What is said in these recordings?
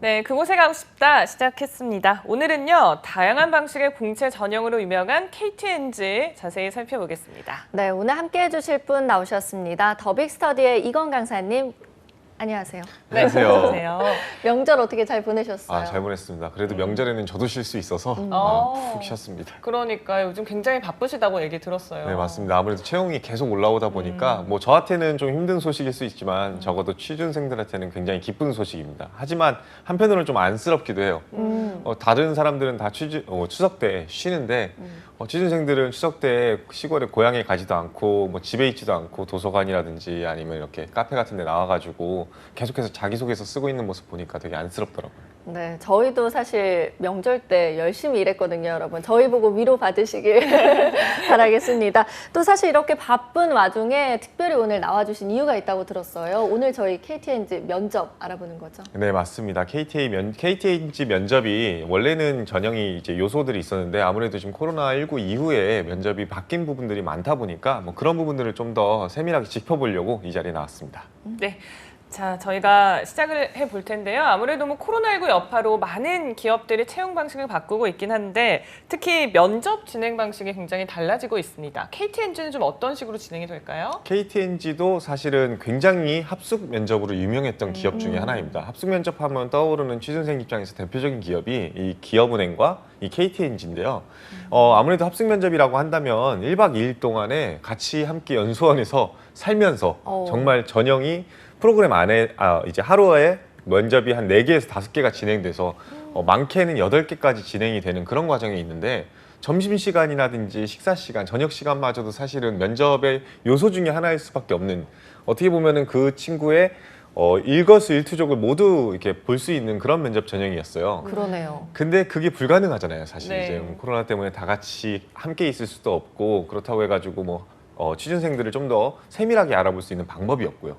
네, 그곳에 가고 싶다 시작했습니다. 오늘은요, 다양한 방식의 공채 전형으로 유명한 KTNG 자세히 살펴보겠습니다. 네, 오늘 함께 해주실 분 나오셨습니다. 더빅스터디의 이건 강사님, 안녕하세요. 네, 안녕하세요. 어서오세요. 명절 어떻게 잘 보내셨어요? 아, 잘 보냈습니다. 그래도 명절에는 저도 쉴 수 있어서 어. 아, 푹 쉬었습니다. 그러니까 요즘 굉장히 바쁘시다고 얘기 들었어요. 네, 맞습니다. 아무래도 채용이 계속 올라오다 보니까 뭐 저한테는 좀 힘든 소식일 수 있지만 적어도 취준생들한테는 굉장히 기쁜 소식입니다. 하지만 한편으로는 좀 안쓰럽기도 해요. 음, 어, 다른 사람들은 다 취준, 어, 추석 때 쉬는데 어, 취준생들은 추석 때 시골에 고향에 가지도 않고 뭐 집에 있지도 않고 도서관이라든지 아니면 이렇게 카페 같은 데 나와가지고 계속해서 자기소개서 쓰고 있는 모습 보니까 되게 안쓰럽더라고요. 네, 저희도 사실 명절 때 열심히 일했거든요, 여러분. 저희 보고 위로 받으시길 바라겠습니다. 또 사실 이렇게 바쁜 와중에 특별히 오늘 나와주신 이유가 있다고 들었어요. 오늘 저희 KTNG 면접 알아보는 거죠. 네 맞습니다. KTA 면 KTNG 면접이 원래는 전형이 이제 요소들이 있었는데 아무래도 지금 코로나 19 이후에 면접이 바뀐 부분들이 많다 보니까 뭐 그런 부분들을 좀 더 세밀하게 짚어보려고 이 자리에 나왔습니다. 네. 자, 저희가 시작을 해 볼 텐데요. 아무래도 뭐 코로나19 여파로 많은 기업들이 채용 방식을 바꾸고 있긴 한데 특히 면접 진행 방식이 굉장히 달라지고 있습니다. KTNG는 좀 어떤 식으로 진행이 될까요? KTNG도 사실은 굉장히 합숙 면접으로 유명했던 기업 중에 하나입니다. 합숙 면접하면 떠오르는 취준생 입장에서 대표적인 기업이 이 기업은행과 이 KTNG인데요. 어, 아무래도 합숙 면접이라고 한다면 1박 2일 동안에 같이 함께 연수원에서 살면서 어. 정말 전형이 프로그램 안에 아, 이제 하루에 면접이 한 4개에서 5개가 진행돼서 어, 많게는 8개까지 진행이 되는 그런 과정이 있는데 점심시간이라든지 식사시간, 저녁시간마저도 사실은 면접의 요소 중에 하나일 수밖에 없는 어떻게 보면은 그 친구의 어, 일거수일투족을 모두 이렇게 볼 수 있는 그런 면접 전형이었어요. 그러네요. 근데 그게 불가능하잖아요. 사실 네. 이제 뭐 코로나 때문에 다 같이 함께 있을 수도 없고 그렇다고 해가지고 뭐 어, 취준생들을 좀 더 세밀하게 알아볼 수 있는 방법이 없고요.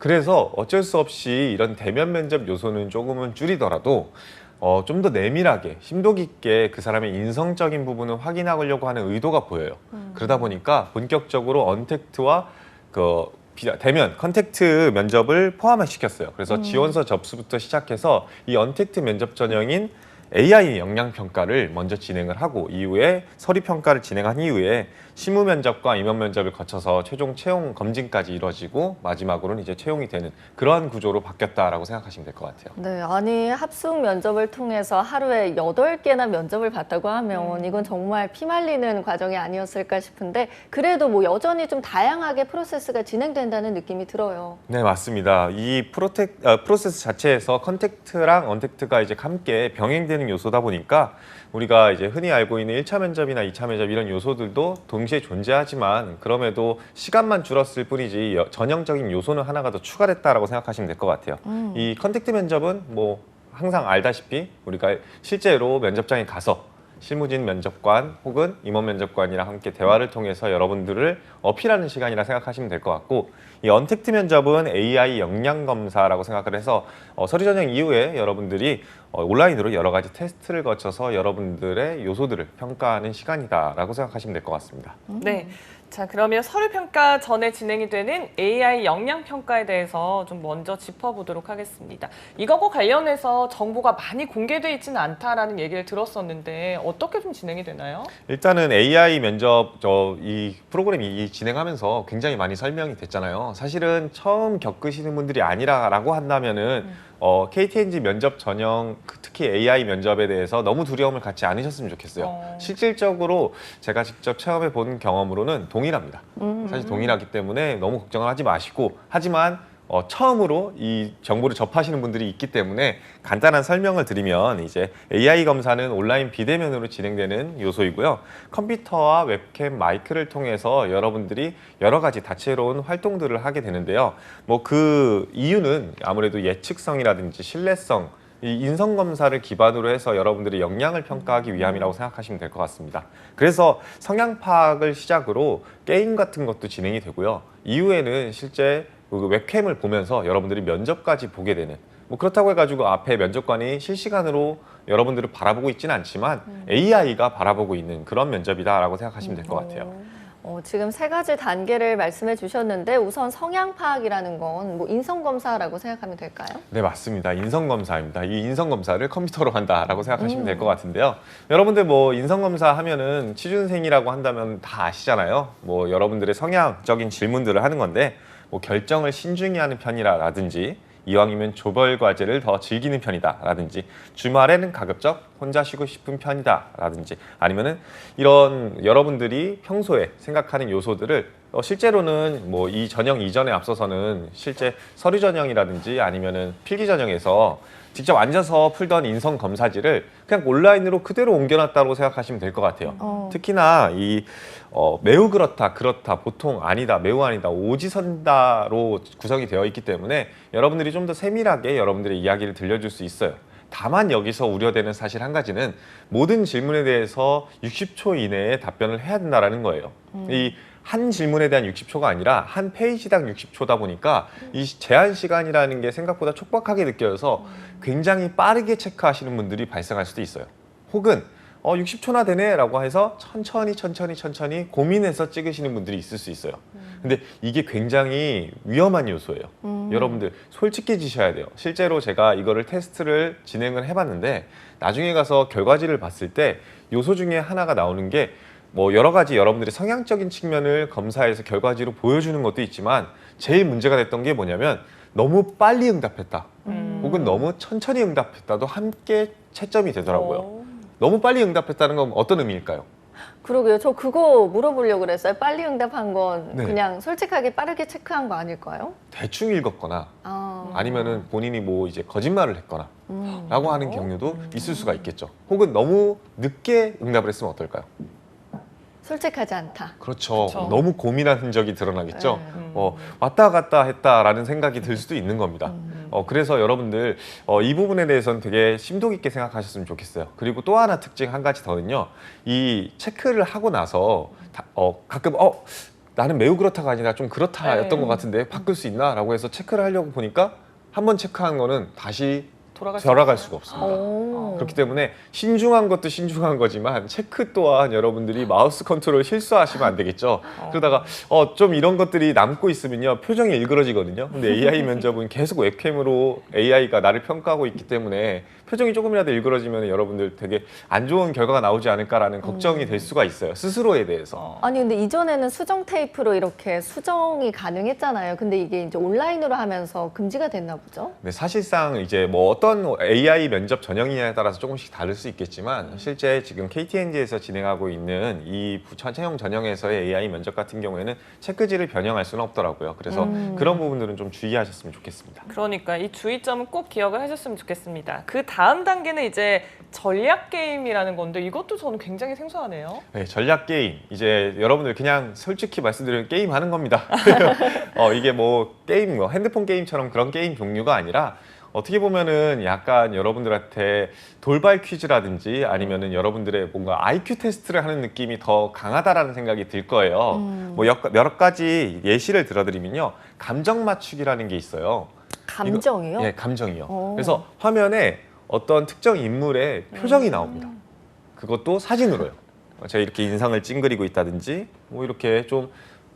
그래서 어쩔 수 없이 이런 대면 면접 요소는 조금은 줄이더라도 어, 좀 더 내밀하게 심도 깊게 그 사람의 인성적인 부분을 확인하려고 하는 의도가 보여요. 그러다 보니까 본격적으로 언택트와 그 비- 대면 컨택트 면접을 포함을 시켰어요. 그래서 지원서 접수부터 시작해서 이 언택트 면접 전형인 AI 역량 평가를 먼저 진행을 하고 이후에 서류 평가를 진행한 이후에 실무 면접과 임원 면접을 거쳐서 최종 채용 검진까지 이루어지고 마지막으로는 이제 채용이 되는 그러한 구조로 바뀌었다라고 생각하시면 될 것 같아요. 네, 아니 합숙 면접을 통해서 하루에 여덟 개나 면접을 봤다고 하면 음. 이건 정말 피말리는 과정이 아니었을까 싶은데 그래도 뭐 여전히 좀 다양하게 프로세스가 진행된다는 느낌이 들어요. 네 맞습니다. 이 프로텍 어, 프로세스 자체에서 컨택트랑 언택트가 이제 함께 병행되는 요소다 보니까 우리가 이제 흔히 알고 있는 1차 면접이나 2차 면접 이런 요소들도 동시에 존재하지만 그럼에도 시간만 줄었을 뿐이지 여- 전형적인 요소는 하나가 더 추가됐다라고 생각하시면 될 것 같아요. 이 컨택트 면접은 뭐 항상 알다시피 우리가 실제로 면접장에 가서 실무진 면접관 혹은 임원 면접관이랑 함께 대화를 통해서 여러분들을 어필하는 시간이라 생각하시면 될 것 같고 이 언택트 면접은 AI 역량 검사라고 생각을 해서 어, 서류 전형 이후에 여러분들이 어, 온라인으로 여러 가지 테스트를 거쳐서 여러분들의 요소들을 평가하는 시간이다라고 생각하시면 될 것 같습니다. 네. 자, 그러면 서류 평가 전에 진행이 되는 AI 역량 평가에 대해서 좀 먼저 짚어보도록 하겠습니다. 이거과 관련해서 정보가 많이 공개돼 있지는 않다라는 얘기를 들었었는데 어떻게 좀 진행이 되나요? 일단은 AI 면접 저 이 프로그램이 진행하면서 굉장히 많이 설명이 됐잖아요. 사실은 처음 겪으시는 분들이 아니라라고 한다면은 어, KTNG 면접 전형 그 특히 AI 면접에 대해서 너무 두려움을 갖지 않으셨으면 좋겠어요. 어. 실질적으로 제가 직접 체험해 본 경험으로는 동일합니다. 음. 사실 동일하기 때문에 너무 걱정을 하지 마시고 하지만 어, 처음으로 이 정보를 접하시는 분들이 있기 때문에 간단한 설명을 드리면 이제 AI 검사는 온라인 비대면으로 진행되는 요소이고요. 컴퓨터와 웹캠, 마이크를 통해서 여러분들이 여러 가지 다채로운 활동들을 하게 되는데요. 뭐 그 이유는 아무래도 예측성이라든지 신뢰성 이 인성 검사를 기반으로 해서 여러분들의 역량을 평가하기 위함이라고 생각하시면 될 것 같습니다. 그래서 성향 파악을 시작으로 게임 같은 것도 진행이 되고요. 이후에는 실제 그 웹캠을 보면서 여러분들이 면접까지 보게 되는 뭐 그렇다고 해가지고 앞에 면접관이 실시간으로 여러분들을 바라보고 있지는 않지만 AI가 바라보고 있는 그런 면접이다라고 생각하시면 될 것 같아요. 어, 지금 세 가지 단계를 말씀해 주셨는데 우선 성향 파악이라는 건 뭐 인성 검사라고 생각하면 될까요? 네, 맞습니다. 인성 검사입니다. 이 인성 검사를 컴퓨터로 한다라고 생각하시면 될 것 같은데요. 여러분들 뭐 인성 검사 하면은 취준생이라고 한다면 다 아시잖아요. 뭐 여러분들의 성향적인 질문들을 하는 건데 뭐 결정을 신중히 하는 편이라든지 이왕이면 조별 과제를 더 즐기는 편이다라든지 주말에는 가급적 혼자 쉬고 싶은 편이다라든지 아니면은 이런 여러분들이 평소에 생각하는 요소들을 어, 실제로는 뭐 이 전형 이전에 앞서서는 실제 서류 전형이라든지 아니면은 필기 전형에서 직접 앉아서 풀던 인성 검사지를 그냥 온라인으로 그대로 옮겨놨다고 생각하시면 될 것 같아요. 어. 특히나 이 어, 매우 그렇다, 그렇다, 보통 아니다, 매우 아니다, 오지선다로 구성이 되어 있기 때문에 여러분들이 좀 더 세밀하게 여러분들의 이야기를 들려줄 수 있어요. 다만 여기서 우려되는 사실 한 가지는 모든 질문에 대해서 60초 이내에 답변을 해야 된다라는 거예요. 이 한 질문에 대한 60초가 아니라 한 페이지당 60초다 보니까 이 제한 시간이라는 게 생각보다 촉박하게 느껴져서 굉장히 빠르게 체크하시는 분들이 발생할 수도 있어요. 혹은 어 60초나 되네라고 해서 천천히 천천히 천천히 고민해서 찍으시는 분들이 있을 수 있어요. 근데 이게 굉장히 위험한 요소예요. 음. 여러분들 솔직해지셔야 돼요. 실제로 제가 이거를 테스트를 진행을 해봤는데 나중에 가서 결과지를 봤을 때 요소 중에 하나가 나오는 게 뭐 여러 가지 여러분들의 성향적인 측면을 검사해서 결과지로 보여주는 것도 있지만 제일 문제가 됐던 게 뭐냐면 너무 빨리 응답했다. 음. 혹은 너무 천천히 응답했다도 함께 채점이 되더라고요. 어. 너무 빨리 응답했다는 건 어떤 의미일까요? 그러게요. 저 그거 물어보려고 그랬어요. 빨리 응답한 건 네. 그냥 솔직하게 빠르게 체크한 거 아닐까요? 대충 읽었거나 아, 아니면은 본인이 뭐 이제 거짓말을 했거나 음. 라고 하는 경우도 있을 수가 있겠죠. 혹은 너무 늦게 응답을 했으면 어떨까요? 솔직하지 않다. 그렇죠. 그쵸. 너무 고민한 흔적이 드러나겠죠. 네. 음. 어, 왔다 갔다 했다라는 생각이 들 수도 있는 겁니다. 음. 어, 그래서 여러분들 어, 이 부분에 대해서는 되게 심도 깊게 생각하셨으면 좋겠어요. 그리고 또 하나 특징 한 가지 더는요. 이 체크를 하고 나서 다- 어, 가끔 어 나는 매우 그렇다가 아니라 좀 그렇다였던 네. 것 같은데 바꿀 수 있나라고 해서 체크를 하려고 보니까 한 번 체크한 거는 다시 돌아갈, 수 돌아갈? 수가 없습니다. 오. 그렇기 때문에 신중한 것도 신중한 거지만 체크 또한 여러분들이 마우스 컨트롤 실수하시면 안 되겠죠. 그러다가 어, 좀 이런 것들이 남고 있으면요 표정이 일그러지거든요. 근데 AI 면접은 계속 웹캠으로 AI가 나를 평가하고 있기 때문에 표정이 조금이라도 일그러지면 여러분들 되게 안 좋은 결과가 나오지 않을까라는 걱정이 될 수가 있어요. 스스로에 대해서. 어. 아니 근데 이전에는 수정 테이프로 이렇게 수정이 가능했잖아요. 근데 이게 이제 온라인으로 하면서 금지가 됐나 보죠? 네, 사실상 이제 뭐 어떤 AI 면접 전형이냐에 따라서 조금씩 다를 수 있겠지만 실제 지금 KTNG에서 진행하고 있는 이 부천채용 전형에서의 AI 면접 같은 경우에는 체크지를 변형할 수는 없더라고요. 그래서 음. 그런 부분들은 좀 주의하셨으면 좋겠습니다. 그러니까 이 주의점은 꼭 기억을 하셨으면 좋겠습니다. 그 다음 단계는 이제 전략 게임이라는 건데 이것도 저는 굉장히 생소하네요. 네, 전략 게임 이제 여러분들 그냥 솔직히 말씀드리면 게임 하는 겁니다. 어, 이게 뭐 게임 뭐 핸드폰 게임처럼 그런 게임 종류가 아니라 어떻게 보면은 약간 여러분들한테 돌발 퀴즈라든지 아니면은 여러분들의 뭔가 IQ 테스트를 하는 느낌이 더 강하다라는 생각이 들 거예요. 음. 뭐 여, 여러 가지 예시를 들어드리면요, 감정 맞추기라는 게 있어요. 감정이요? 예, 감정이요. 오. 그래서 화면에 어떤 특정 인물의 표정이 나옵니다. 그것도 사진으로요. 어, 제가 이렇게 인상을 찡그리고 있다든지, 뭐 이렇게 좀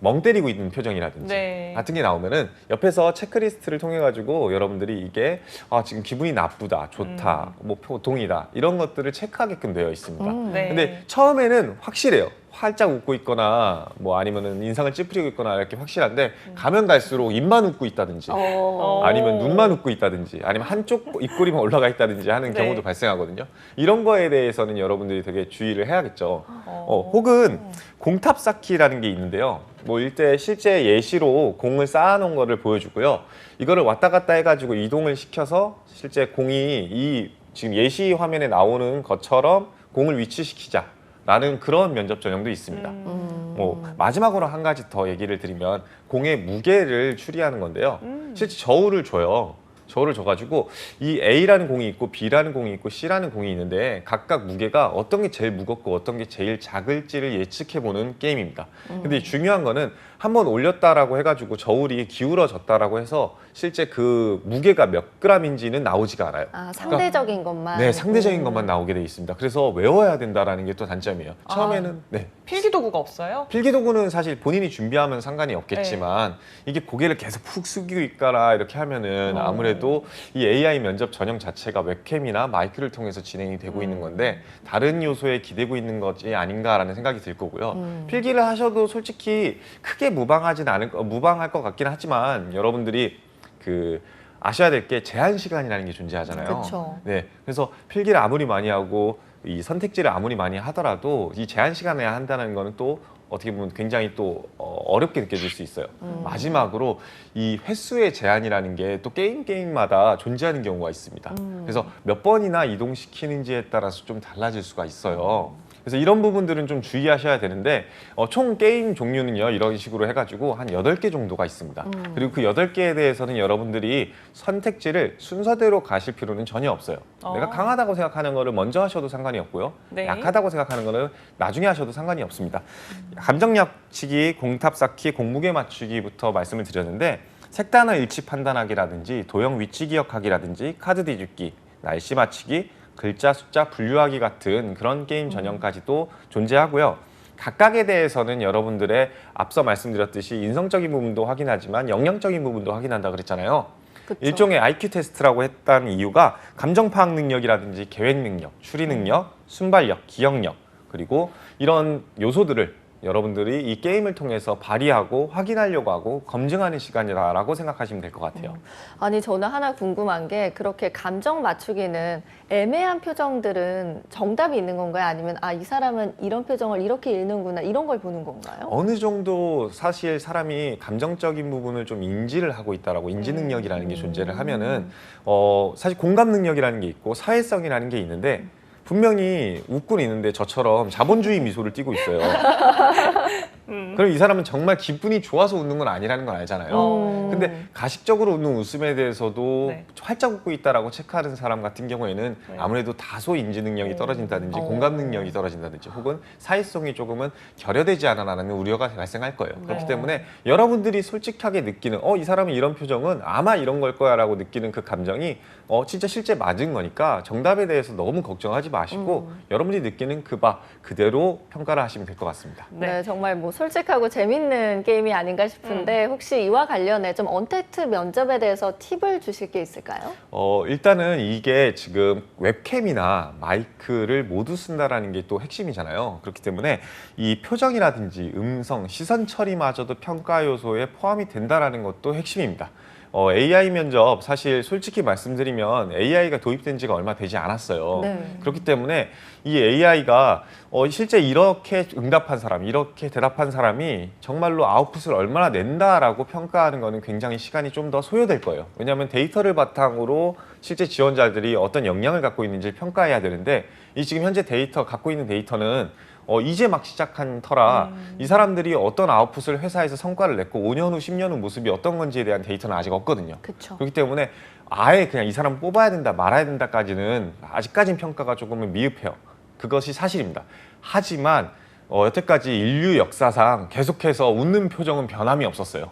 멍 때리고 있는 표정이라든지 네. 같은 게 나오면은 옆에서 체크리스트를 통해 가지고 여러분들이 이게 아 지금 기분이 나쁘다, 좋다, 뭐 보통이다 이런 것들을 체크하게끔 되어 있습니다. 음. 네. 근데 처음에는 확실해요. 활짝 웃고 있거나 뭐 아니면은 인상을 찌푸리고 있거나 이렇게 확실한데 가면 갈수록 입만 웃고 있다든지 어. 아니면 눈만 웃고 있다든지 아니면 한쪽 입꼬리만 올라가 있다든지 하는 네. 경우도 발생하거든요. 이런 거에 대해서는 여러분들이 되게 주의를 해야겠죠. 어. 어, 혹은 공탑 쌓기라는 게 있는데요. 뭐 일대 실제 예시로 공을 쌓아놓은 거를 보여주고요. 이거를 왔다 갔다 해가지고 이동을 시켜서 실제 공이 이 지금 예시 화면에 나오는 것처럼 공을 위치시키자 라는 그런 면접 전형도 있습니다. 음. 뭐 마지막으로 한 가지 더 얘기를 드리면 공의 무게를 추리하는 건데요. 음. 실제 저울을 줘요. 저를 줘가지고 이 A라는 공이 있고 B라는 공이 있고 C라는 공이 있는데 각각 무게가 어떤 게 제일 무겁고 어떤 게 제일 작을지를 예측해보는 게임입니다. 근데 중요한 거는 한번 올렸다라고 해가지고 저울이 기울어졌다라고 해서 실제 그 무게가 몇 g인지는 나오지가 않아요. 아, 상대적인 것만. 네, 상대적인 음. 것만 나오게 돼 있습니다. 그래서 외워야 된다라는 게 또 단점이에요. 아. 처음에는 네. 필기 도구가 없어요? 필기 도구는 사실 본인이 준비하면 상관이 없겠지만 이게 고개를 계속 푹 숙이고 있거나 이렇게 하면은 어. 아무래도 이 AI 면접 전형 자체가 웹캠이나 마이크를 통해서 진행이 되고 있는 건데 다른 요소에 기대고 있는 것이 아닌가라는 생각이 들 거고요. 음. 필기를 하셔도 솔직히 크게 무방하진 않을 거- 무방할 것 같긴 하지만 여러분들이 그 아셔야 될 게 제한 시간이라는 게 존재하잖아요. 그쵸. 네, 그래서 필기를 아무리 많이 하고 이 선택지를 아무리 많이 하더라도 이 제한 시간에 한다는 거는 또 어떻게 보면 굉장히 또 어, 어렵게 느껴질 수 있어요. 음. 마지막으로 이 횟수의 제한이라는 게 또 게임 게임마다 존재하는 경우가 있습니다. 음. 그래서 몇 번이나 이동시키는지에 따라서 좀 달라질 수가 있어요. 그래서 이런 부분들은 좀 주의하셔야 되는데 어, 총 게임 종류는요 이런 식으로 해가지고 한 여덟 개 정도가 있습니다. 음. 그리고 그 여덟 개에 대해서는 여러분들이 선택지를 순서대로 가실 필요는 전혀 없어요. 어. 내가 강하다고 생각하는 거를 먼저 하셔도 상관이 없고요. 네. 약하다고 생각하는 거는 나중에 하셔도 상관이 없습니다. 감정력 치기, 공탑 쌓기, 공무게 맞추기부터 말씀을 드렸는데 색단어 일치 판단하기라든지 도형 위치 기억하기라든지 카드 뒤집기, 날씨 맞히기, 글자 숫자 분류하기 같은 그런 게임 전형까지도 존재하고요. 각각에 대해서는 여러분들의 앞서 말씀드렸듯이 인성적인 부분도 확인하지만 영역적인 부분도 확인한다 그랬잖아요. 그쵸. 일종의 IQ 테스트라고 했다는 이유가 감정 파악 능력이라든지 계획 능력, 추리 능력, 순발력, 기억력 그리고 이런 요소들을 여러분들이 이 게임을 통해서 발휘하고 확인하려고 하고 검증하는 시간이다라고 생각하시면 될 것 같아요. 아니 저는 하나 궁금한 게 그렇게 감정 맞추기는 애매한 표정들은 정답이 있는 건가요? 아니면 아 이 사람은 이런 표정을 이렇게 읽는구나 이런 걸 보는 건가요? 어느 정도 사실 사람이 감정적인 부분을 좀 인지를 하고 있다라고 인지 능력이라는 게 존재를 하면은 어 사실 공감 능력이라는 게 있고 사회성이라는 게 있는데 분명히 웃고 있는데 저처럼 자본주의 미소를 띠고 있어요. 음. 그럼 이 사람은 정말 기분이 좋아서 웃는 건 아니라는 걸 알잖아요. 어. 근데 가식적으로 웃는 웃음에 대해서도 네. 활짝 웃고 있다라고 체크하는 사람 같은 경우에는 네. 아무래도 다소 인지 능력이 음. 떨어진다든지 어. 공감 능력이 떨어진다든지 혹은 사회성이 조금은 결여되지 않아라는 우려가 발생할 거예요. 그렇기 네. 때문에 여러분들이 솔직하게 느끼는 어 이 사람은 이런 표정은 아마 이런 걸 거야라고 느끼는 그 감정이 어 진짜 실제 맞은 거니까 정답에 대해서 너무 걱정하지 마시고 음. 여러분들이 느끼는 그 바 그대로 평가를 하시면 될 것 같습니다. 네. 네. 정말 뭐 솔직하고 재밌는 게임이 아닌가 싶은데 혹시 이와 관련해 좀 언택트 면접에 대해서 팁을 주실 게 있을까요? 어, 일단은 이게 지금 웹캠이나 마이크를 모두 쓴다라는 게 또 핵심이잖아요. 그렇기 때문에 이 표정이라든지 음성, 시선 처리마저도 평가 요소에 포함이 된다라는 것도 핵심입니다. 어, AI 면접 사실 솔직히 말씀드리면 AI가 도입된 지가 얼마 되지 않았어요. 네. 그렇기 때문에 이 AI가 어, 실제 이렇게 응답한 사람, 이렇게 대답한 사람이 정말로 아웃풋을 얼마나 낸다라고 평가하는 거는 굉장히 시간이 좀 더 소요될 거예요. 왜냐하면 데이터를 바탕으로 실제 지원자들이 어떤 역량을 갖고 있는지를 평가해야 되는데 이 지금 현재 데이터 갖고 있는 데이터는 어, 이제 막 시작한 터라 이 사람들이 어떤 아웃풋을 회사에서 성과를 냈고 5년 후, 10년 후 모습이 어떤 건지에 대한 데이터는 아직 없거든요. 그렇죠. 그렇기 때문에 아예 그냥 이 사람 뽑아야 된다 말아야 된다까지는 아직까진 평가가 조금은 미흡해요. 그것이 사실입니다. 하지만 어, 여태까지 인류 역사상 계속해서 웃는 표정은 변함이 없었어요.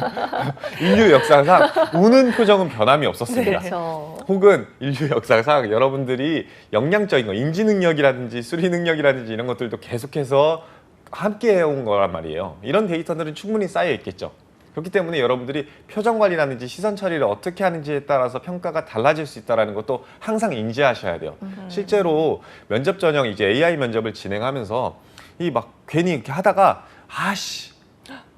인류 역사상 우는 표정은 변함이 없었습니다. 그렇죠. 혹은 인류 역사상 여러분들이 역량적인 거, 인지 능력이라든지 수리 능력이라든지 이런 것들도 계속해서 함께 해온 거란 말이에요. 이런 데이터들은 충분히 쌓여 있겠죠. 그렇기 때문에 여러분들이 표정 관리라든지 시선 처리를 어떻게 하는지에 따라서 평가가 달라질 수 있다는 것도 항상 인지하셔야 돼요. 실제로 면접 전형 이제 AI 면접을 진행하면서 이 막 괜히 이렇게 하다가 아씨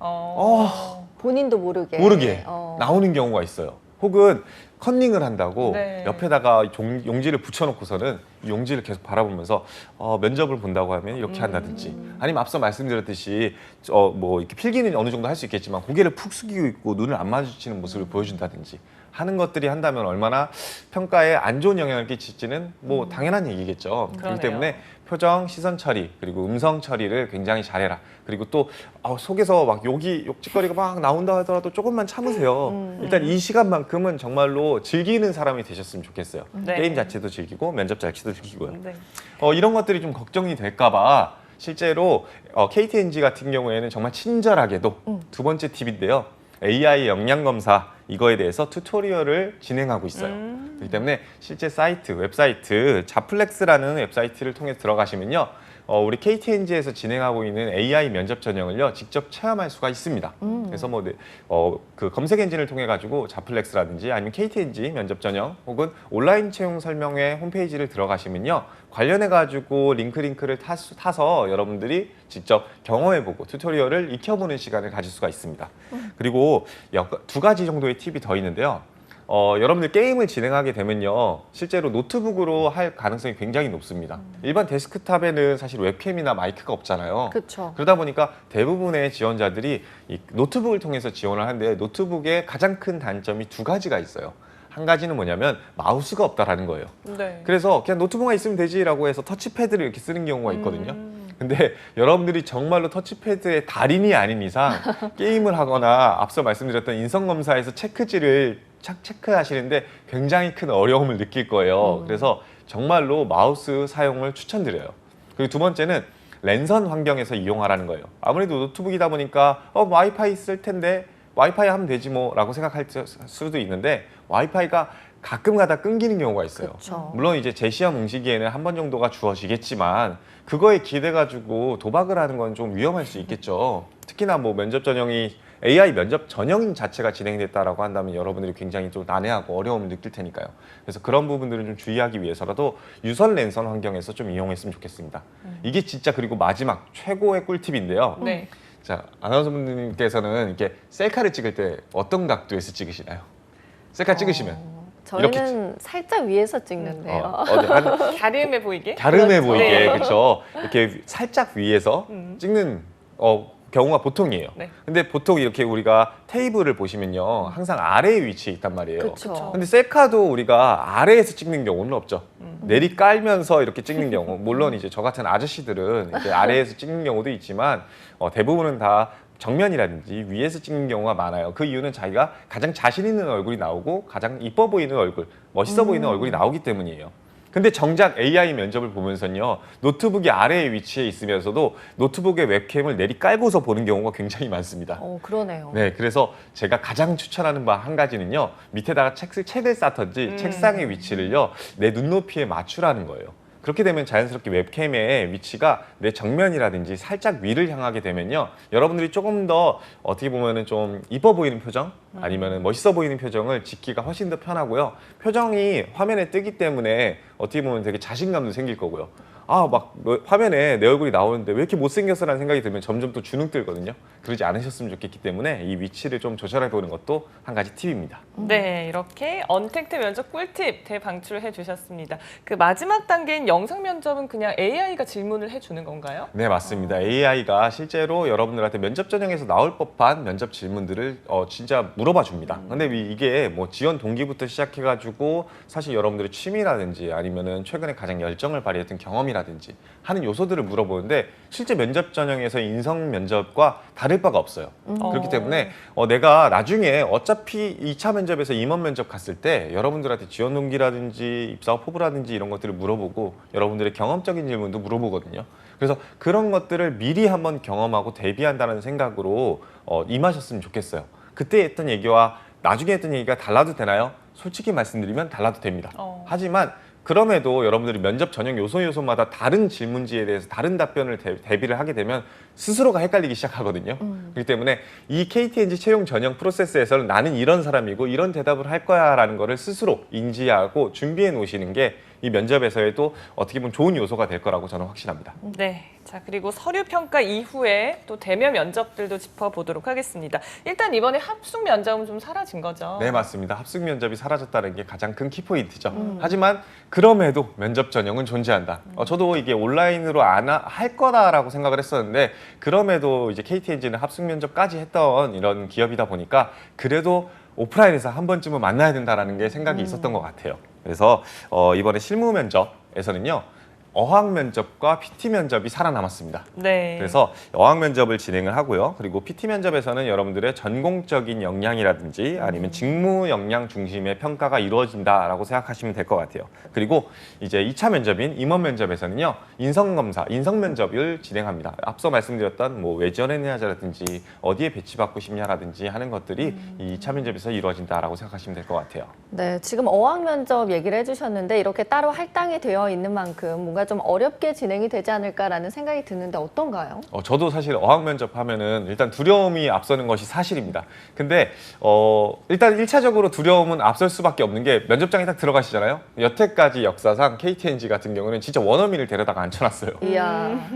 어. 본인도 모르게. 모르게 어. 나오는 경우가 있어요. 혹은 컨닝을 한다고 네. 옆에다가 종- 용지를 붙여놓고서는 이 용지를 계속 바라보면서 어, 면접을 본다고 하면 이렇게 한다든지 아니면 앞서 말씀드렸듯이 어, 뭐 이렇게 필기는 어느 정도 할 수 있겠지만 고개를 푹 숙이고 있고 눈을 안 마주치는 모습을 보여준다든지 하는 것들이 한다면 얼마나 평가에 안 좋은 영향을 끼칠지는 뭐 음. 당연한 얘기겠죠. 그러네요. 그렇기 때문에 표정, 시선 처리 그리고 음성 처리를 굉장히 잘해라. 그리고 또 아, 속에서 막 욕이 욕짓거리가 막 나온다 하더라도 조금만 참으세요. 음. 일단 이 시간만큼은 정말로 즐기는 사람이 되셨으면 좋겠어요. 네. 게임 자체도 즐기고 면접 자체도 즐기고요. 네. 어, 이런 것들이 좀 걱정이 될까봐 실제로 어, KTNG 같은 경우에는 정말 친절하게도 음. 두 번째 팁인데요. AI 역량 검사 이거에 대해서 튜토리얼을 진행하고 있어요. 음. 그렇기 때문에 실제 사이트, 웹사이트 자플렉스라는 웹사이트를 통해 들어가시면요. 어, 우리 KTNG에서 진행하고 있는 AI 면접 전형을요 직접 체험할 수가 있습니다. 음. 그래서 뭐 어, 그 검색 엔진을 통해 가지고 자플렉스라든지 아니면 KTNG 면접 전형 혹은 온라인 채용 설명회 홈페이지를 들어가시면요 관련해 가지고 링크 링크를 타, 타서 여러분들이 직접 경험해 보고 튜토리얼을 익혀보는 시간을 가질 수가 있습니다. 그리고 역- 두 가지 정도의 팁이 더 있는데요. 어, 여러분들 게임을 진행하게 되면요. 실제로 노트북으로 할 가능성이 굉장히 높습니다. 일반 데스크탑에는 사실 웹캠이나 마이크가 없잖아요. 그렇죠. 그러다 보니까 대부분의 지원자들이 이 노트북을 통해서 지원을 하는데 노트북의 가장 큰 단점이 두 가지가 있어요. 한 가지는 뭐냐면 마우스가 없다라는 거예요. 네. 그래서 그냥 노트북만 있으면 되지라고 해서 터치패드를 이렇게 쓰는 경우가 있거든요. 음. 근데 여러분들이 정말로 터치패드의 달인이 아닌 이상 게임을 하거나 앞서 말씀드렸던 인성검사에서 체크지를 착 체크하시는데 굉장히 큰 어려움을 느낄 거예요. 음. 그래서 정말로 마우스 사용을 추천드려요. 그리고 두 번째는 랜선 환경에서 이용하라는 거예요. 아무래도 노트북이다 보니까 어 와이파이 쓸 텐데 와이파이 하면 되지 뭐라고 생각할 수도 있는데 와이파이가 가끔가다 끊기는 경우가 있어요. 그렇죠. 물론 이제 재시험 응시기에는 한 번 정도가 주어지겠지만 그거에 기대 가지고 도박을 하는 건 좀 위험할 수 있겠죠. 특히나 뭐 면접 전형이 AI 면접 전형 자체가 진행됐다라고 한다면 여러분들이 굉장히 좀 난해하고 어려움을 느낄 테니까요. 그래서 그런 부분들은 좀 주의하기 위해서라도 유선 랜선 환경에서 좀 이용했으면 좋겠습니다. 이게 진짜 그리고 마지막 최고의 꿀팁인데요. 네. 자 아나운서 분들께서는 이렇게 셀카를 찍을 때 어떤 각도에서 찍으시나요? 셀카 찍으시면 어, 저희는 살짝 위에서 찍는데요. 어, 어디 한 갸름해 보이게. 갸름해 그렇죠. 보이게 네. 그렇죠. 이렇게 살짝 위에서 음. 찍는 어, 경우가 보통이에요. 네. 근데 보통 이렇게 우리가 테이블을 보시면요 항상 아래에 위치해 있단 말이에요. 그렇죠. 근데 셀카도 우리가 아래에서 찍는 경우는 없죠. 음. 내리 깔면서 이렇게 찍는 경우, 물론 이제 저 같은 아저씨들은 이제 아래에서 찍는 경우도 있지만 어, 대부분은 다 정면이라든지 위에서 찍는 경우가 많아요. 그 이유는 자기가 가장 자신 있는 얼굴이 나오고 가장 이뻐 보이는 얼굴, 멋있어 보이는 음. 얼굴이 나오기 때문이에요. 근데 정작 AI 면접을 보면서는요 노트북이 아래에 위치해 있으면서도 노트북의 웹캠을 내리 깔고서 보는 경우가 굉장히 많습니다. 어, 그러네요. 네, 그래서 제가 가장 추천하는 바 한 가지는요. 밑에다가 책, 책을 쌓던지 음. 책상의 위치를요. 내 눈높이에 맞추라는 거예요. 그렇게 되면 자연스럽게 웹캠의 위치가 내 정면이라든지 살짝 위를 향하게 되면요. 여러분들이 조금 더 어떻게 보면은 좀 이뻐 보이는 표정 아니면은 멋있어 보이는 표정을 짓기가 훨씬 더 편하고요. 표정이 화면에 뜨기 때문에 어떻게 보면 되게 자신감도 생길 거고요. 아, 막 화면에 내 얼굴이 나오는데 왜 이렇게 못생겼어라는 생각이 들면 점점 또 주눅 들거든요. 그러지 않으셨으면 좋겠기 때문에 이 위치를 좀 조절해 보는 것도 한 가지 팁입니다. 네, 이렇게 언택트 면접 꿀팁 대방출을 해주셨습니다. 그 마지막 단계인 영상 면접은 그냥 AI가 질문을 해주는 건가요? 네, 맞습니다. AI가 실제로 여러분들한테 면접 전형에서 나올 법한 면접 질문들을 어, 진짜 물어봐 줍니다. 근데 이- 이게 뭐 지원 동기부터 시작해가지고 사실 여러분들의 취미라든지 아니면은 최근에 가장 열정을 발휘했던 경험이라 든지 하는 요소들을 물어보는데 실제 면접 전형에서 인성 면접과 다를 바가 없어요. 그렇기 어. 때문에 어, 내가 나중에 어차피 2차 면접에서 임원 면접 갔을 때 여러분들한테 지원 동기라든지 입사 포부라든지 이런 것들을 물어보고 여러분들의 경험적인 질문도 물어보거든요. 그래서 그런 것들을 미리 한번 경험하고 대비한다는 생각으로 어, 임하셨으면 좋겠어요. 그때 했던 얘기와 나중에 했던 얘기가 달라도 되나요? 솔직히 말씀드리면 달라도 됩니다. 어. 하지만 그럼에도 여러분들이 면접 전형 요소 요소마다 다른 질문지에 대해서 다른 답변을 대, 대비를 하게 되면 스스로가 헷갈리기 시작하거든요. 음. 그렇기 때문에 이 KTNG 채용 전형 프로세스에서는 나는 이런 사람이고 이런 대답을 할 거야라는 거를 스스로 인지하고 준비해 놓으시는 게 이 면접에서에도 어떻게 보면 좋은 요소가 될 거라고 저는 확신합니다. 네. 자, 그리고 서류 평가 이후에 또 대면 면접들도 짚어보도록 하겠습니다. 일단 이번에 합숙 면접은 좀 사라진 거죠. 네 맞습니다. 합숙 면접이 사라졌다는 게 가장 큰 키포인트죠. 음. 하지만 그럼에도 면접 전형은 존재한다. 어, 저도 이게 온라인으로 안 할 거다라고 생각을 했었는데 그럼에도 이제 KTNG는 합숙 면접까지 했던 이런 기업이다 보니까 그래도 오프라인에서 한 번쯤은 만나야 된다라는 게 생각이 있었던 것 같아요. 그래서 어, 이번에 실무 면접에서는요. 어학 면접과 PT 면접이 살아남았습니다. 네. 그래서 어학 면접을 진행을 하고요. 그리고 PT 면접에서는 여러분들의 전공적인 역량이라든지 아니면 직무 역량 중심의 평가가 이루어진다라고 생각하시면 될 것 같아요. 그리고 이제 2차 면접인 임원 면접에서는요. 인성 검사, 인성 면접을 진행합니다. 앞서 말씀드렸던 뭐왜 지원했냐라든지 어디에 배치받고 싶냐라든지 하는 것들이 이 2차 면접에서 이루어진다라고 생각하시면 될 것 같아요. 네, 지금 어학 면접 얘기를 해주셨는데 이렇게 따로 할당이 되어 있는 만큼 뭔가 좀 어렵게 진행이 되지 않을까라는 생각이 드는데 어떤가요? 어, 저도 사실 어학 면접 하면은 일단 두려움이 앞서는 것이 사실입니다. 근데 어, 일단 1차적으로 두려움은 앞설 수밖에 없는 게 면접장에 딱 들어가시잖아요. 여태까지 역사상 KTNG 같은 경우는 진짜 원어민을 데려다가 앉혀놨어요. 이야,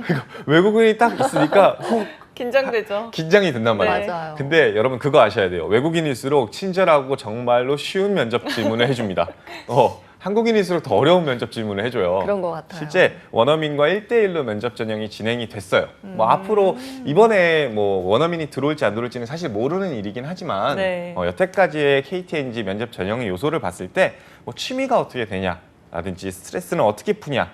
외국인이 딱 있으니까 훅 긴장되죠. 긴장이 된단 말이에요. 네. 맞아요. 근데 여러분 그거 아셔야 돼요. 외국인일수록 친절하고 정말로 쉬운 면접 질문을 해줍니다. 어, 한국인일수록 더 어려운 면접 질문을 해줘요. 그런 것 같아요. 실제 원어민과 1대1로 면접 전형이 진행이 됐어요. 음. 뭐 앞으로 이번에 뭐 원어민이 들어올지 안 들어올지는 사실 모르는 일이긴 하지만 네. 어, 여태까지의 KTNG 면접 전형의 요소를 봤을 때 뭐 취미가 어떻게 되냐라든지 스트레스는 어떻게 푸냐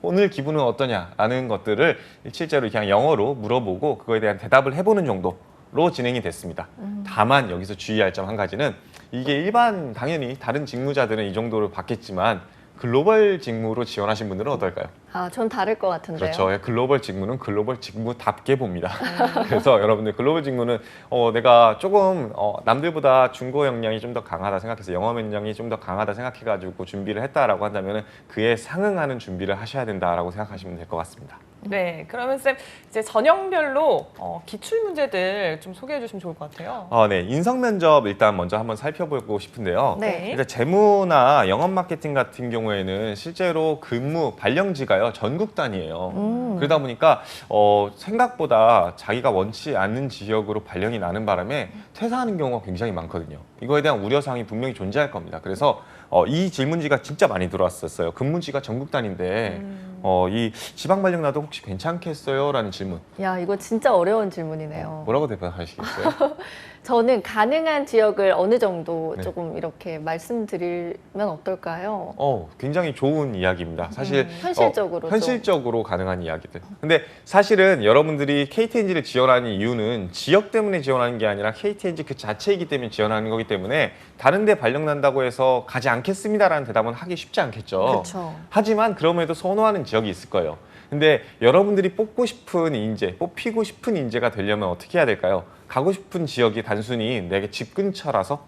오늘 기분은 어떠냐라는 것들을 실제로 그냥 영어로 물어보고 그거에 대한 대답을 해보는 정도로 진행이 됐습니다. 다만 여기서 주의할 점 한 가지는 이게 일반 당연히 다른 직무자들은 이 정도로 받겠지만 글로벌 직무로 지원하신 분들은 어떨까요? 아, 전 다를 것 같은데요. 그렇죠. 예, 글로벌 직무는 글로벌 직무답게 봅니다. 그래서 여러분들 글로벌 직무는 어, 내가 조금 어, 남들보다 중고 역량이 좀 더 강하다 생각해서 영어 역량이 좀 더 강하다 생각해가지고 준비를 했다라고 한다면 그에 상응하는 준비를 하셔야 된다라고 생각하시면 될 것 같습니다. 네. 그러면 쌤 이제 전형별로 어, 기출 문제들 좀 소개해 주시면 좋을 것 같아요. 어, 네, 인성 면접 일단 먼저 한번 살펴보고 싶은데요. 네. 일단 재무나 영업 마케팅 같은 경우에는 실제로 근무 발령지가 요 전국 단위예요. 음. 그러다 보니까 어, 생각보다 자기가 원치 않는 지역으로 발령이 나는 바람에 퇴사하는 경우가 굉장히 많거든요. 이거에 대한 우려 사항이 분명히 존재할 겁니다. 그래서 어, 이 질문지가 진짜 많이 들어왔었어요. 근무지가 전국 단위인데 음. 어, 이 지방 발령 나도 혹시 괜찮겠어요?라는 질문. 야, 이거 진짜 어려운 질문이네요. 뭐라고 대답하시겠어요? 저는 가능한 지역을 어느 정도 네. 조금 이렇게 말씀드리면 어떨까요? 어, 굉장히 좋은 이야기입니다. 사실 음, 현실적으로 어, 좀. 현실적으로 가능한 이야기들. 근데 사실은 여러분들이 KTNG를 지원하는 이유는 지역 때문에 지원하는 게 아니라 KTNG 그 자체이기 때문에 지원하는 거기 때문에 다른 데 발령 난다고 해서 가지 않겠습니다라는 대답은 하기 쉽지 않겠죠. 그렇죠. 하지만 그럼에도 선호하는 지역이 있을 거예요. 근데 여러분들이 뽑고 싶은 인재, 뽑히고 싶은 인재가 되려면 어떻게 해야 될까요? 가고 싶은 지역이 단순히 내게 집 근처라서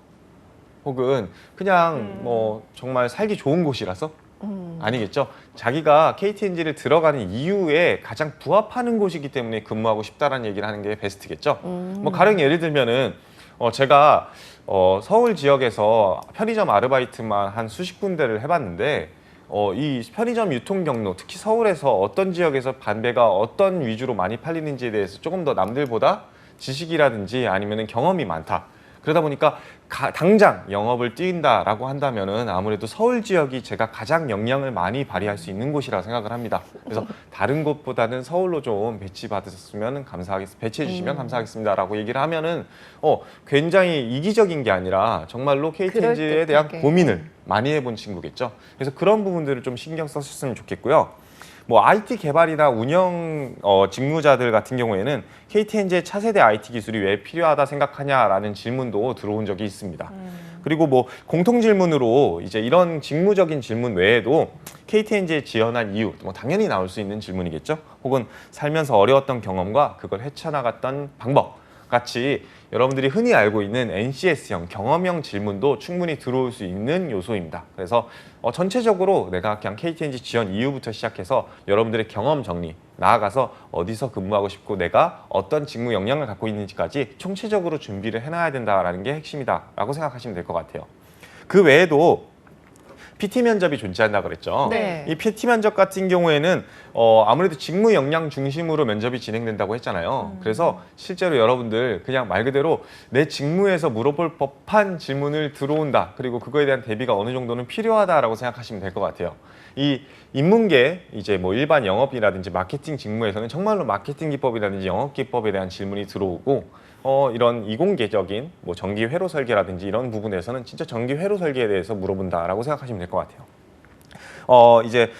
혹은 그냥 음. 뭐 정말 살기 좋은 곳이라서 음. 아니겠죠. 자기가 KTNG를 들어가는 이유에 가장 부합하는 곳이기 때문에 근무하고 싶다라는 얘기를 하는 게 베스트겠죠. 음. 뭐 가령 예를 들면은 어 제가 어 서울 지역에서 편의점 아르바이트만 한 수십 군데를 해봤는데 어 이 편의점 유통 경로 특히 서울에서 어떤 지역에서 반배가 어떤 위주로 많이 팔리는지에 대해서 조금 더 남들보다 지식이라든지 아니면은 경험이 많다. 그러다 보니까 가- 당장 영업을 뛴다라고 한다면은 아무래도 서울 지역이 제가 가장 역량을 많이 발휘할 수 있는 곳이라 생각을 합니다. 그래서 다른 곳보다는 서울로 좀 배치 받으셨으면 감사하겠 배치해 주시면 음. 감사하겠습니다라고 얘기를 하면은 어 굉장히 이기적인 게 아니라 정말로 KTNG에. 대한 고민을 많이 해본 친구겠죠. 그래서 그런 부분들을 좀 신경 썼으면 좋겠고요. 뭐 IT 개발이나 운영 어, 직무자들 같은 경우에는 KTNG의 차세대 IT 기술이 왜 필요하다 생각하냐라는 질문도 들어온 적이 있습니다. 그리고 뭐 공통 질문으로 이제 이런 직무적인 질문 외에도 KTNG에 지원한 이유, 뭐 당연히 나올 수 있는 질문이겠죠. 혹은 살면서 어려웠던 경험과 그걸 헤쳐나갔던 방법 같이 여러분들이 흔히 알고 있는 NCS형 경험형 질문도 충분히 들어올 수 있는 요소입니다. 그래서 어, 전체적으로 내가 그냥 KTNG 지원 이유부터 시작해서 여러분들의 경험 정리, 나아가서 어디서 근무하고 싶고 내가 어떤 직무 역량을 갖고 있는지까지 총체적으로 준비를 해놔야 된다라는 게 핵심이다라고 생각하시면 될 것 같아요. 그 외에도 PT 면접이 존재한다 그랬죠. 네. 이 PT 면접 같은 경우에는 어, 아무래도 직무 역량 중심으로 면접이 진행된다고 했잖아요. 그래서 실제로 여러분들 그냥 말 그대로 내 직무에서 물어볼 법한 질문을 들어온다. 그리고 그거에 대한 대비가 어느 정도는 필요하다라고 생각하시면 될 것 같아요. 이 인문계 이제 뭐 일반 영업이라든지 마케팅 직무에서는 정말로 마케팅 기법이라든지 영업 기법에 대한 질문이 들어오고 어, 이런 이공계적인 뭐 전기 회로 설계라든지 이런 부분에서는 진짜 전기 회로 설계에 대해서 물어본다라고 생각하시면 될 것 같아요. 어, 이제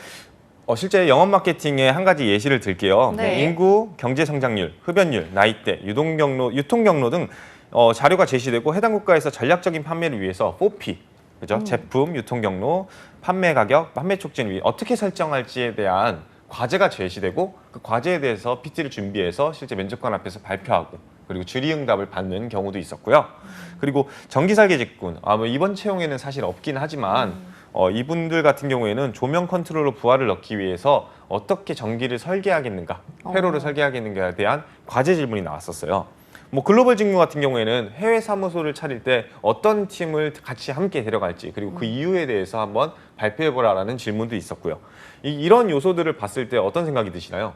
어, 실제 영업 마케팅의 한 가지 예시를 들게요. 네. 인구, 경제 성장률, 흡연율, 나이대, 유동 경로, 유통 경로 등 어, 자료가 제시되고 해당 국가에서 전략적인 판매를 위해서 4P 그죠? 제품, 유통 경로, 판매 가격, 판매 촉진 위 어떻게 설정할지에 대한 과제가 제시되고 그 과제에 대해서 PT를 준비해서 실제 면접관 앞에서 발표하고 그리고 질의응답을 받는 경우도 있었고요. 그리고 전기설계 직군, 아, 뭐 이번 채용에는 사실 없긴 하지만 어, 이분들 같은 경우에는 조명 컨트롤러 부하를 넣기 위해서 어떻게 전기를 설계하겠는가, 회로를 설계하겠는가에 대한 과제 질문이 나왔었어요. 뭐 글로벌 직무 같은 경우에는 해외 사무소를 차릴 때 어떤 팀을 같이 함께 데려갈지 그리고 그 이유에 대해서 한번 발표해보라라는 질문도 있었고요. 이, 이런 요소들을 봤을 때 어떤 생각이 드시나요?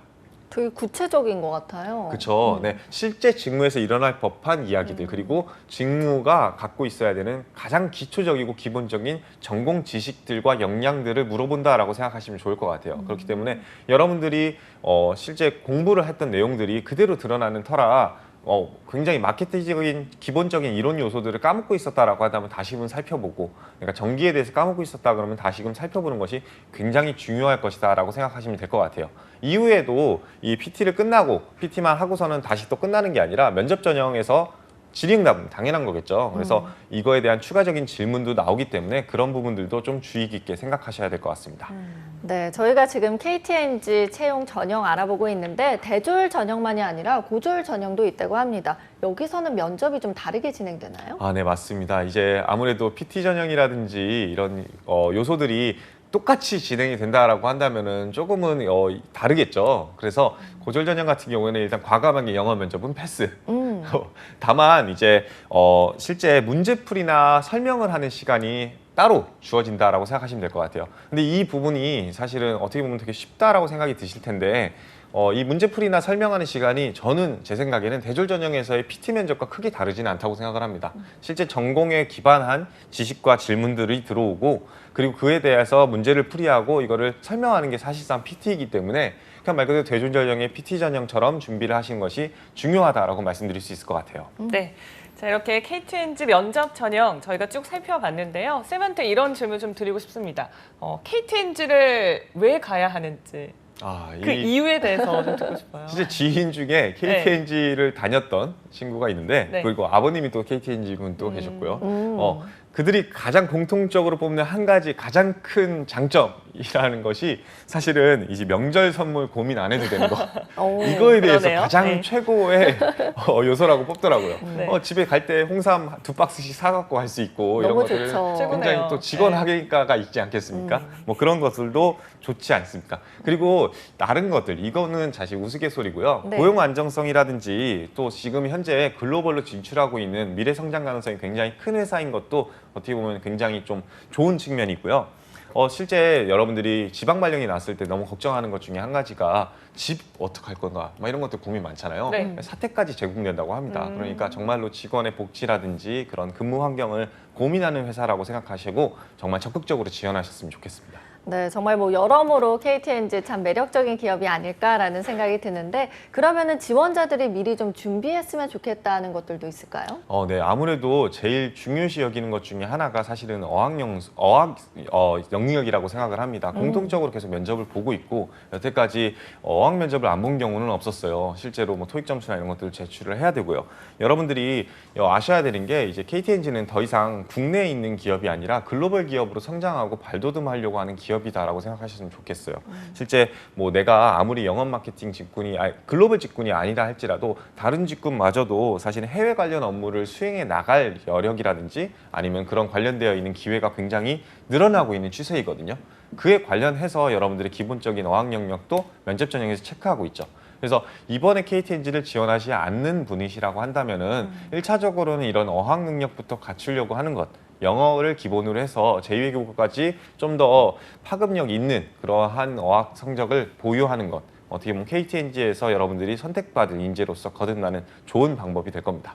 되게 구체적인 것 같아요. 그렇죠. 네, 실제 직무에서 일어날 법한 이야기들 그리고 직무가 갖고 있어야 되는 가장 기초적이고 기본적인 전공 지식들과 역량들을 물어본다라고 생각하시면 좋을 것 같아요. 그렇기 때문에 여러분들이 어, 실제 공부를 했던 내용들이 그대로 드러나는 터라 어, 굉장히 마케팅적인 기본적인 이론 요소들을 까먹고 있었다라고 한다면 다시금 살펴보고 그러니까 전기에 대해서 까먹고 있었다 그러면 다시금 살펴보는 것이 굉장히 중요할 것이다 라고 생각하시면 될 것 같아요. 이후에도 이 PT를 끝나고 PT만 하고서는 다시 또 끝나는 게 아니라 면접 전형에서 질의응답은 당연한 거겠죠. 그래서 이거에 대한 추가적인 질문도 나오기 때문에 그런 부분들도 좀 주의 깊게 생각하셔야 될 것 같습니다. 네, 저희가 지금 KTNG 채용 전형 알아보고 있는데 대졸 전형만이 아니라 고졸 전형도 있다고 합니다. 여기서는 면접이 좀 다르게 진행되나요? 아, 네, 맞습니다. 이제 아무래도 PT 전형이라든지 이런 어, 요소들이 똑같이 진행이 된다라고 한다면은 조금은 어, 다르겠죠. 그래서 고졸 전형 같은 경우에는 일단 과감하게 영어 면접은 패스. 음. 다만 이제 어, 실제 문제풀이나 설명을 하는 시간이 따로 주어진다라고 생각하시면 될 것 같아요. 근데 이 부분이 사실은 어떻게 보면 되게 쉽다라고 생각이 드실 텐데 어, 이 문제풀이나 설명하는 시간이 저는 제 생각에는 대졸 전형에서의 PT 면접과 크게 다르지는 않다고 생각을 합니다. 실제 전공에 기반한 지식과 질문들이 들어오고 그리고 그에 대해서 문제를 풀이하고 이거를 설명하는 게 사실상 PT이기 때문에 그냥 말 그대로 대졸 전형의 PT 전형처럼 준비를 하시는 것이 중요하다라고 말씀드릴 수 있을 것 같아요. 네. 자, 이렇게 KTNG 면접 전형 저희가 쭉 살펴봤는데요. 쌤한테 이런 질문 좀 드리고 싶습니다. 어, KTNG를 왜 가야 하는지 아, 그 이- 이유에 대해서 좀 듣고 싶어요. 실제 지인 중에 KTNG를 다녔던 친구가 있는데 네. 그리고 아버님이 또 KTNG 분도 계셨고요. 음. 어, 그들이 가장 공통적으로 뽑는 한 가지 가장 큰 장점 이라는 것이 사실은 이제 명절 선물 고민 안 해도 되는 거. 오. 이거에 대해서 그러네요. 가장 네. 최고의 어, 요소라고 뽑더라고요. 네. 어, 집에 갈 때 홍삼 두 박스씩 사갖고 할 수 있고 이런 너무 것들을 좋죠. 최고네요. 굉장히 또 직원 네. 학위가가 있지 않겠습니까? 음. 뭐 그런 것들도 좋지 않습니까? 그리고 다른 것들 이거는 사실 우스갯소리고요. 네. 고용 안정성이라든지 또 지금 현재 글로벌로 진출하고 있는 미래 성장 가능성이 굉장히 큰 회사인 것도 어떻게 보면 굉장히 좀 좋은 측면이 있고요. 어, 실제 여러분들이 지방 발령이 났을 때 너무 걱정하는 것 중에 한 가지가 집 어떻게 할 건가 막 이런 것들 고민 많잖아요. 네. 사택까지 제공된다고 합니다. 음. 그러니까 정말로 직원의 복지라든지 그런 근무 환경을 고민하는 회사라고 생각하시고 정말 적극적으로 지원하셨으면 좋겠습니다. 네, 정말 뭐 여러모로 KTNG 참 매력적인 기업이 아닐까라는 생각이 드는데 그러면은 지원자들이 미리 좀 준비했으면 좋겠다는 것들도 있을까요? 어, 네. 아무래도 제일 중요시 여기는 것 중에 하나가 사실은 어학영, 어학, 어, 영역이라고 생각을 합니다. 공통적으로 계속 면접을 보고 있고, 여태까지 어학 면접을 안 본 경우는 없었어요. 실제로 뭐 토익 점수나 이런 것들을 제출을 해야 되고요. 여러분들이 어, 아셔야 되는 게 이제 KTNG는 더 이상 국내에 있는 기업이 아니라 글로벌 기업으로 성장하고 발돋움하려고 하는 기업 이다라고 생각하셨으면 좋겠어요. 실제 뭐 내가 아무리 영업 마케팅 직군이 아니, 글로벌 직군이 아니다 할지라도 다른 직군마저도 사실 해외 관련 업무를 수행해 나갈 여력이라든지 아니면 그런 관련되어 있는 기회가 굉장히 늘어나고 있는 추세이거든요. 그에 관련해서 여러분들의 기본적인 어학 영역도 면접 전형에서 체크하고 있죠. 그래서 이번에 KTNG를 지원하지 않는 분이시라고 한다면은 일 1차적으로는 이런 어학 능력부터 갖추려고 하는 것. 영어를 기본으로 해서 제2외국어까지 좀 더 파급력 있는 그러한 어학 성적을 보유하는 것. 어떻게 보면 KTNG에서 여러분들이 선택받은 인재로서 거듭나는 좋은 방법이 될 겁니다.